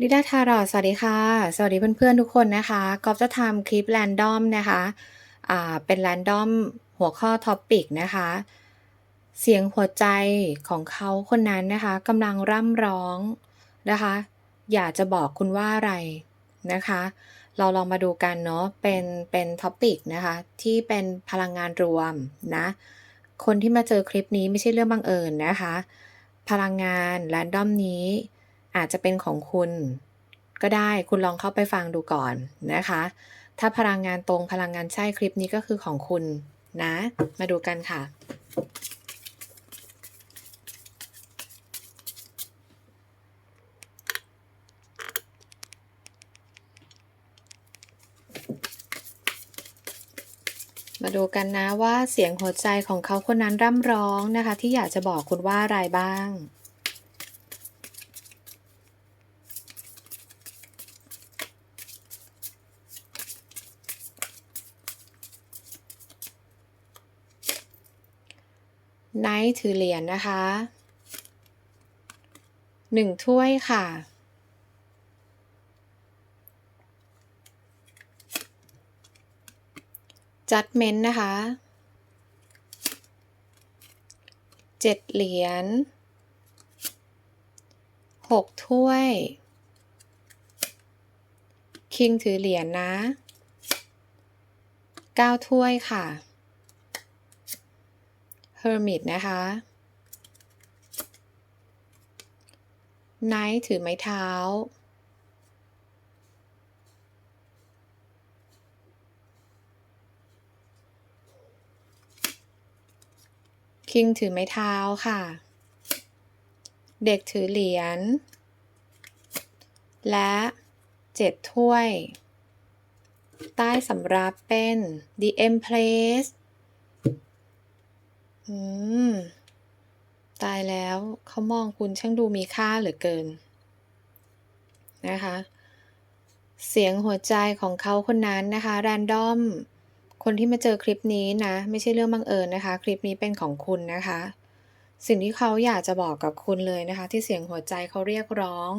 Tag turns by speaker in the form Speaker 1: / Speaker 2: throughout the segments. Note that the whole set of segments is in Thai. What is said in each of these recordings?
Speaker 1: ลิดาทารอสวัสดีค่ะ สวัสดีเพื่อนๆทุกคนนะคะกอฟจะทำคลิปแรนดอมนะคะอ่าเป็นแรนดอมหัวข้อท็อปปิกนะคะ เสียงหัวใจของเขาคนนั้นนะคะกำลังร่ำร้องนะคะ อยากจะบอกคุณว่าอะไรนะคะ เราลองมาดูกันเนาะเป็นเป็นท็อปปิกนะคะที่เป็นพลังงานรวมนะคนที่มาเจอคลิปนี้ไม่ใช่เรื่องบังเอิญนะคะ พลังงานแรนดอมนี้ อาจจะเป็นของคุณ ก็ได้คุณลองเข้าไปฟังดูก่อนนะคะ ถ้าพลังงานตรงพลังงานใช่คลิปนี้ก็คือของคุณนะ มาดูกันค่ะมาดูกันนะว่าเสียงหัวใจของเขาคนนั้นร่ำร้องนะคะ ที่อยากจะบอกคุณว่าอะไรบ้าง ไนท์ถือเหรียญนะคะหนึ่งถ้วยค่ะ จัดเมนนะคะเจ็ดเหรียญหกถ้วย คิงถือเหรียญนะเก้าถ้วยค่ะ เฮอร์มิตนะคะไนท์ถือไม้เท้าคิงถือไม้เท้าค่ะ เด็กถือเหรียญ และเจ็ดถ้วย ใต้สำรับเป็น The Empress อืม ตายแล้วเขามองคุณช่างดูมีค่าเหลือเกิน นะคะ เสียงหัวใจของเขาคนนั้นนะคะ แรนดอม คนที่มาเจอคลิปนี้นะ ไม่ใช่เรื่องบังเอิญนะคะ คลิปนี้เป็นของคุณนะคะ สิ่งที่เขาอยากจะบอกกับคุณเลยนะคะ ที่เสียงหัวใจเขาเรียกร้อง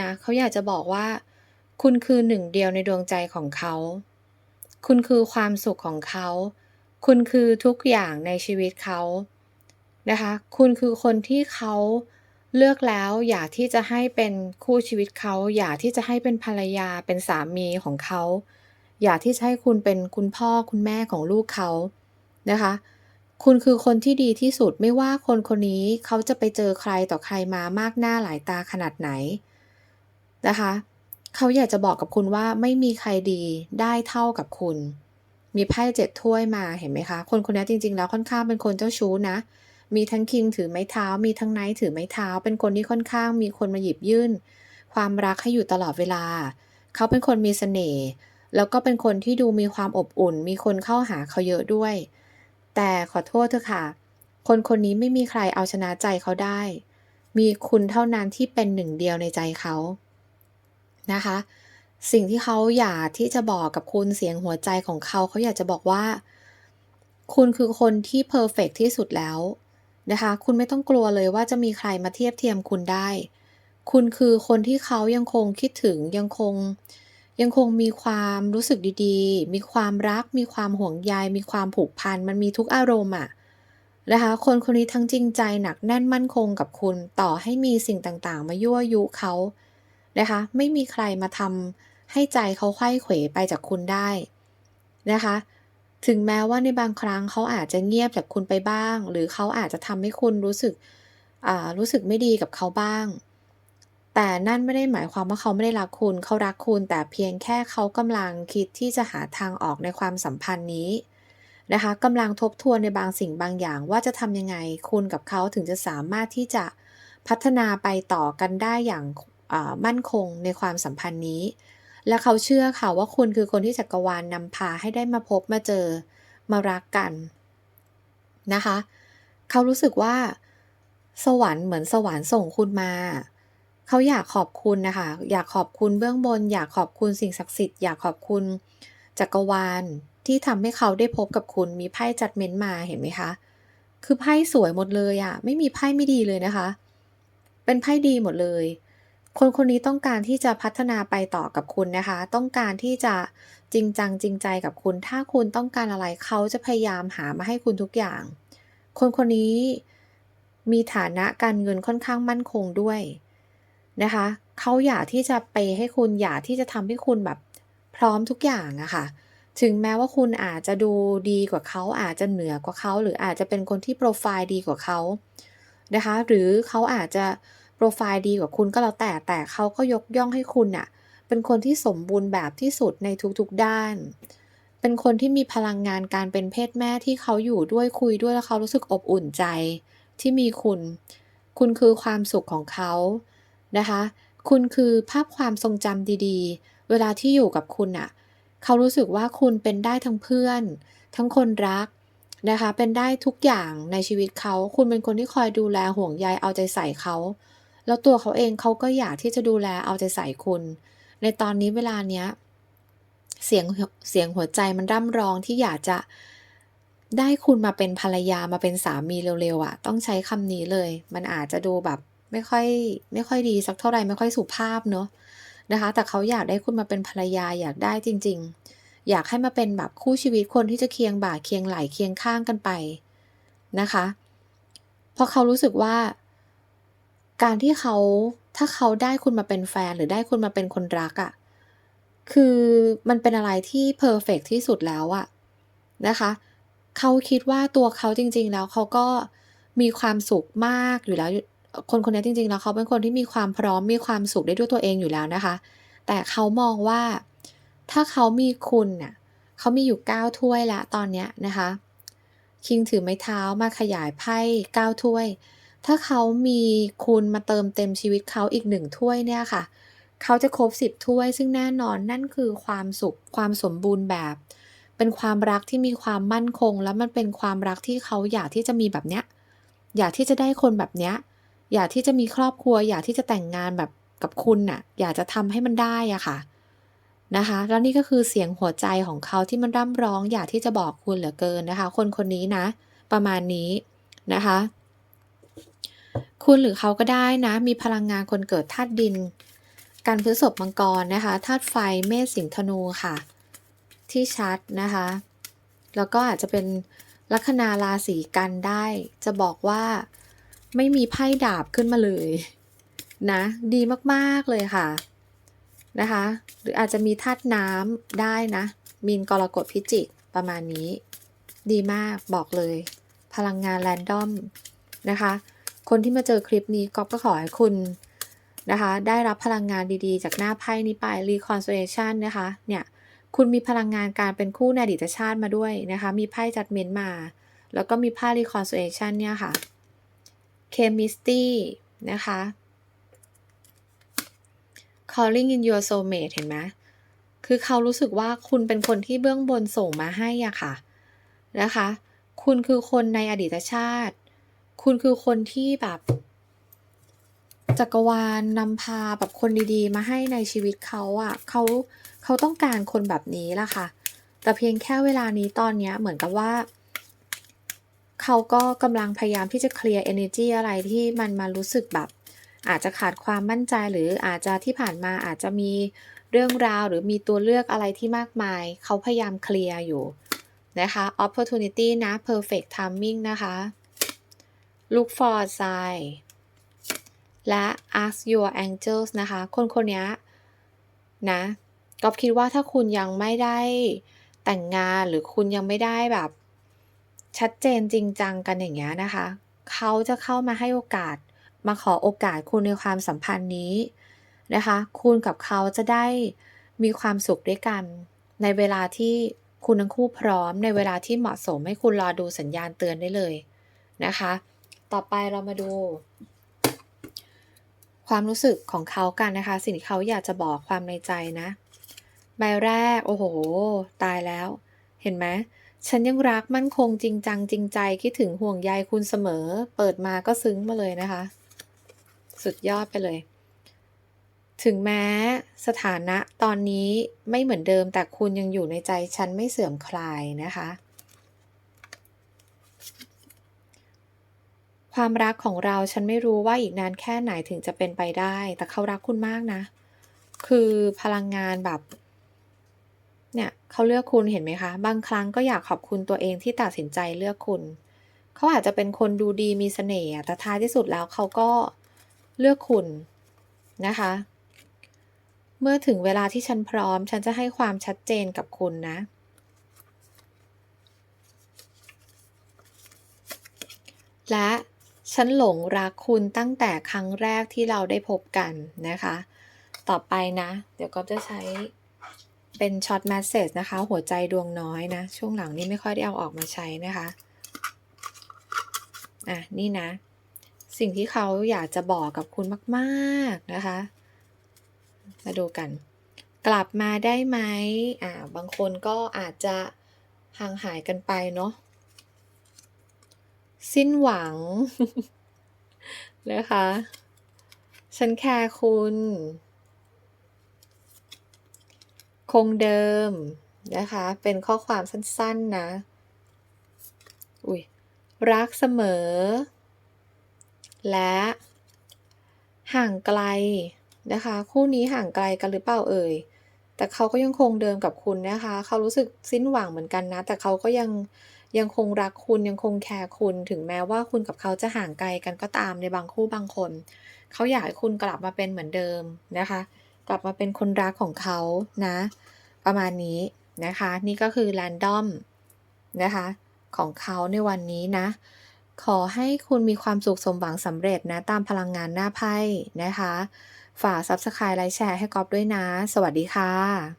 Speaker 1: นะเขาอยากจะบอกว่า คุณคือหนึ่งเดียวในดวงใจของเขา คุณคือความสุขของเขา คุณคือทุกอย่างในชีวิตเขานะคะ คุณคือคนที่เขาเลือกแล้วอยากที่จะให้เป็นคู่ชีวิตเขา อยากที่จะให้เป็นภรรยาเป็นสามีของเขา อยากที่จะให้คุณเป็นคุณพ่อคุณแม่ของลูกเขานะคะ คุณคือคนที่ดีที่สุดไม่ว่าคนคนนี้เขาจะไปเจอใครต่อใครมามากหน้าหลายตาขนาดไหนนะคะ เขาอยากจะบอกกับคุณว่าไม่มีใครดีได้เท่ากับคุณ มีไพ่เจ็ดถ้วยมาเห็นไหมคะ คนคนนี้จริง ๆ แล้วค่อนข้างเป็นคนเจ้าชู้นะ มีทั้งคิงถือไม้เท้า มีทั้งไนท์ถือไม้เท้า เป็นคนที่ค่อนข้างมีคนมาหยิบยื่น ความรักให้อยู่ตลอดเวลา เขาเป็นคนมีเสน่ห์แล้วก็เป็นคนที่ดูมีความอบอุ่น มีคนเข้าหาเขาเยอะด้วย แต่ขอโทษเถอะค่ะ คนคนนี้ไม่มีใครเอาชนะใจเขาได้ มีคุณเท่านั้นที่เป็นหนึ่งเดียวในใจเขานะคะ สิ่งที่เขาอยากที่จะบอกกับคุณเสียงหัวใจของเขาเขาอยากจะบอกว่า คุณคือคนที่เพอร์เฟกที่สุดแล้วนะคะ คุณไม่ต้องกลัวเลยว่าจะมีใครมาเทียบเทียมคุณได้ คุณคือคนที่เขายังคงคิดถึงยังคง ยังคงมีความรู้สึกดีๆ มีความรัก มีความห่วงใย มีความผูกพัน มันมีทุกอารมณ์อะนะคะ คนคนนี้ทั้งจริงใจหนักแน่นมั่นคงกับคุณ ต่อให้มีสิ่งต่างๆ มายั่วยุเขานะคะ ไม่มีใครมาทำ ให้ใจเขาไขว้เขวไปจากคุณได้นะคะ ถึงแม้ว่าในบางครั้งเขาอาจจะเงียบจากคุณไปบ้าง หรือเขาอาจจะทำให้คุณรู้สึกรู้สึกไม่ดีกับเขาบ้าง แต่นั่นไม่ได้หมายความว่าเขาไม่ได้รักคุณ เขารักคุณ แต่เพียงแค่เขากำลังคิดที่จะหาทางออกในความสัมพันธ์นี้นะคะกำลังทบทวนในบางสิ่งบางอย่าง ว่าจะทำยังไงคุณกับเขาถึงจะสามารถที่จะพัฒนาไปต่อกันได้อย่างมั่นคงในความสัมพันธ์นี้ และเขาเชื่อค่ะว่าคุณคือคนที่จักรวาลนำพาให้ได้มาพบมาเจอมารักกันนะคะ เขารู้สึกว่า สวรรค์เหมือนสวรรค์ส่งคุณมา เขาอยากขอบคุณนะคะ อยากขอบคุณเบื้องบน อยากขอบคุณสิ่งศักดิ์สิทธิ์อยากขอบคุณจักรวาลที่ทำให้เขาได้พบกับคุณมีไพ่จัดเม้นมาเห็นไหมคะ คือไพ่สวยหมดเลยอะไม่มีไพ่ไม่ดีเลยนะคะ เป็นไพ่ดีหมดเลย คนคนนี้ต้องการที่จะพัฒนาไปต่อกับคุณนะคะ ต้องการที่จะจริงจังจริงใจกับคุณ ถ้าคุณต้องการอะไรเขาจะพยายามหามาให้คุณทุกอย่าง คนคนนี้มีฐานะการเงินค่อนข้างมั่นคงด้วยนะคะเขาอยากที่จะเปให้คุณอยากที่จะทำให้คุณแบบพร้อมทุกอย่างอะค่ะ ถึงแม้ว่าคุณอาจจะดูดีกว่าเขาอาจจะเหนือกว่าเขาหรืออาจจะเป็นคนที่โปรไฟล์ดีกว่าเขานะคะ หรือเขาอาจจะ รไฟล์ดีกว่าคุณก็แล้วแต่แต่เขาก็ยกย่องให้คุณน่ะ เป็นคนที่สมบูรณ์แบบที่สุดในทุกๆด้าน เป็นคนที่มีพลังงานการเป็นเพศแม่ที่เขาอยู่ด้วยคุยด้วยแล้วเขารู้สึกอบอุ่นใจ ที่มีคุณ คุณคือความสุขของเขานะคะ คุณคือภาพความทรงจำดีๆ เวลาที่อยู่กับคุณน่ะ เขารู้สึกว่าคุณเป็นได้ทั้งเพื่อน ทั้งคนรักนะคะ เป็นได้ทุกอย่างในชีวิตเขา คุณเป็นคนที่คอยดูแลห่วงใยเอาใจใส่เขา แล้วตัวเขาเองเขาก็อยากที่จะดูแลเอาใจใส่คุณ ในตอนนี้เวลาเนี้ยเสียงเสียงหัวใจมันร่ำร้องที่อยากจะได้คุณมาเป็นภรรยามาเป็นสามีเร็วๆอะต้องใช้คำนี้เลย มันอาจจะดูแบบไม่ค่อยไม่ค่อยดีสักเท่าไหร่ไม่ค่อยสุภาพเนาะนะคะ แต่เขาอยากได้คุณมาเป็นภรรยาอยากได้จริง ๆ อยากให้มาเป็นแบบคู่ชีวิตคนที่จะเคียงบ่าเคียงไหลเคียงข้างกันไปนะคะ เพราะเขารู้สึกว่า การที่เขาถ้าเขาได้คุณมาเป็นแฟนหรือได้คุณมาเป็นคนรักอะคือมันเป็นอะไรที่เพอร์เฟกต์ที่สุดแล้วอะนะคะเขาคิดว่าตัวเขาจริง ๆ แล้วเขาก็มีความสุขมากอยู่แล้ว คนคนนี้จริง ๆ แล้วเขาเป็นคนที่มีความพร้อมมีความสุขได้ด้วยตัวเองอยู่แล้วนะคะ แต่เขามองว่าถ้าเขามีคุณน่ะเขามีอยู่ 9 ถ้วยแล้วตอนเนี้ยนะคะ คิงถือไม้เท้ามาขยายไพ่9ถ้วย ถ้าเขามีคุณมาเติมเต็มชีวิตเขาอีก1ถ้วยเนี่ยค่ะ เขาจะครบ10ถ้วย ซึ่งแน่นอนนั่นคือความสุขความสมบูรณ์แบบ เป็นความรักที่มีความมั่นคง แล้วมันเป็นความรักที่เขาอยากที่จะมีแบบเนี้ยอยากที่จะได้คนแบบเนี้ยอยากที่จะมีครอบครัว อยากที่จะแต่งงานแบบกับคุณน่ะ อยากจะทำให้มันได้อะค่ะนะคะ แล้วนี่ก็คือเสียงหัวใจของเขาที่มันร่ำร้อง อยากที่จะบอกคุณเหลือเกินนะคะ คนคนนี้นะ ประมาณนี้นะคะ คุณหรือเขาก็ได้นะ มีพลังงานคนเกิดธาตุดิน กันพฤษภมังกรนะคะธาตุไฟเมษสิงธนูค่ะ ที่ชัดนะคะ แล้วก็อาจจะเป็นลัคนาราศีกันได้ จะบอกว่าไม่มีไพ่ดาบขึ้นมาเลยนะ ดีมากๆเลยค่ะนะคะ หรืออาจจะมีธาตุน้ำได้นะ มีนกรกฎพิจิกประมาณนี้ ดีมากบอกเลย พลังงานแรนดอมนะคะ คนที่มาเจอคลิปนี้ก็ก็ขอให้คุณนะคะ ได้รับพลังงานดีๆ จากหน้าไพ่นี้ไป reconciliation นะคะ เนี่ย คุณมีพลังงานการเป็นคู่ในอดีตชาติมาด้วยนะคะ มีไพ่จัดเมนมา แล้วก็มีไพ่ reconciliation เนี่ยค่ะ chemistry นะคะ calling in your soulmate เห็นไหมคือเขารู้สึกว่าคุณเป็นคนที่เบื้องบนส่งมาให้อะค่ะ นะคะ คุณคือคนในอดีตชาติ คุณคือคนที่แบบจักรวาลนำพาแบบคนดีๆ มาให้ในชีวิตเขาอะเขาเขาต้องการคนแบบนี้ล่ะค่ะ แต่เพียงแค่เวลานี้ตอนเนี้ยเหมือนกับว่า เขาก็กำลังพยายามที่จะเคลียร์ energy อะไรที่มันมารู้สึกแบบ อาจจะขาดความมั่นใจหรืออาจจะที่ผ่านมาอาจจะมีเรื่องราวหรือมีตัวเลือกอะไรที่มากมาย เขาพยายามเคลียร์อยู่นะคะ opportunity นะ perfect timing นะคะ look for sign และ ask your angels นะคะ คนคนนี้นะก๊อฟคิดว่าถ้าคุณยังไม่ได้แต่งงานหรือคุณยังไม่ได้แบบ ชัดเจนจริงจังกันอย่างเงี้ยนะคะ เขาจะเข้ามาให้โอกาสมาขอโอกาสคุณในความสัมพันธ์นี้นะคะ คุณกับเขาจะได้มีความสุขด้วยกัน ในเวลาที่คุณทั้งคู่พร้อม ในเวลาที่เหมาะสมให้คุณรอดูสัญญาณเตือนได้เลยนะคะ ต่อไปเรามาดู ความรู้สึกของเขากันนะคะ สิ่งที่เขาอยากจะบอกความในใจนะ ใบแรก โอ้โห ตายแล้ว เห็นไหมฉันยังรักมั่นคงจริงจังจริงใจ คิดถึงห่วงใยคุณเสมอ เปิดมาก็ซึ้งมาเลยนะคะ สุดยอดไปเลย ถึงแม้สถานะตอนนี้ไม่เหมือนเดิมแต่คุณยังอยู่ในใจฉันไม่เสื่อมคลายนะคะ ความรักของเราฉันไม่รู้ว่าอีกนานแค่ไหนถึงจะเป็นไปได้ แต่เขารักคุณมากนะ คือพลังงานแบบ เนี่ยเขาเลือกคุณเห็นไหมคะ บางครั้งก็อยากขอบคุณตัวเองที่ตัดสินใจเลือกคุณ เขาอาจจะเป็นคนดูดีมีเสน่ห์แต่ท้ายที่สุดแล้วเขาก็เลือกคุณนะคะ เมื่อถึงเวลาที่ฉันพร้อม ฉันจะให้ความชัดเจนกับคุณนะและ ฉันหลงรักคุณตั้งแต่ครั้งแรกที่เราได้พบกันนะคะ ต่อไปนะ เดี๋ยวก็จะใช้เป็นช็อตแมสเซจนะคะ หัวใจดวงน้อยนะ ช่วงหลังนี้ไม่ค่อยได้เอาออกมาใช้นะคะอะนี่นะ สิ่งที่เขาอยากจะบอกกับคุณมาก ๆ นะคะ มาดูกัน กลับมาได้ไหมอ่าบางคนก็อาจจะห่างหายกันไปเนาะ สิ้นหวัง นะคะ ฉันแคร์คุณ คงเดิมนะคะ เป็นข้อความสั้น ๆ นะ อุ๊ยรักเสมอ และห่างไกลนะคะ คู่นี้ห่างไกลกันหรือเปล่าเอ่ย แต่เขาก็ยังคงเดิมกับคุณนะคะ เขารู้สึกสิ้นหวังเหมือนกันนะ แต่เขาก็ยัง ยังคงรักคุณยังคงแคร์คุณถึงแม้ว่าคุณกับเขาจะห่างไกลกันก็ตามในบางคู่บางคน เขาอยากให้คุณกลับมาเป็นเหมือนเดิมนะคะ กลับมาเป็นคนรักของเขานะ ประมาณนี้นะคะ นี่ก็คือ random นะคะของเขาในวันนี้นะ ขอให้คุณมีความสุขสมหวังสำเร็จนะ ตามพลังงานหน้าไพ่นะคะ ฝาก Subscribe ไลค์แชร์ให้กอฟด้วยนะ สวัสดีค่ะ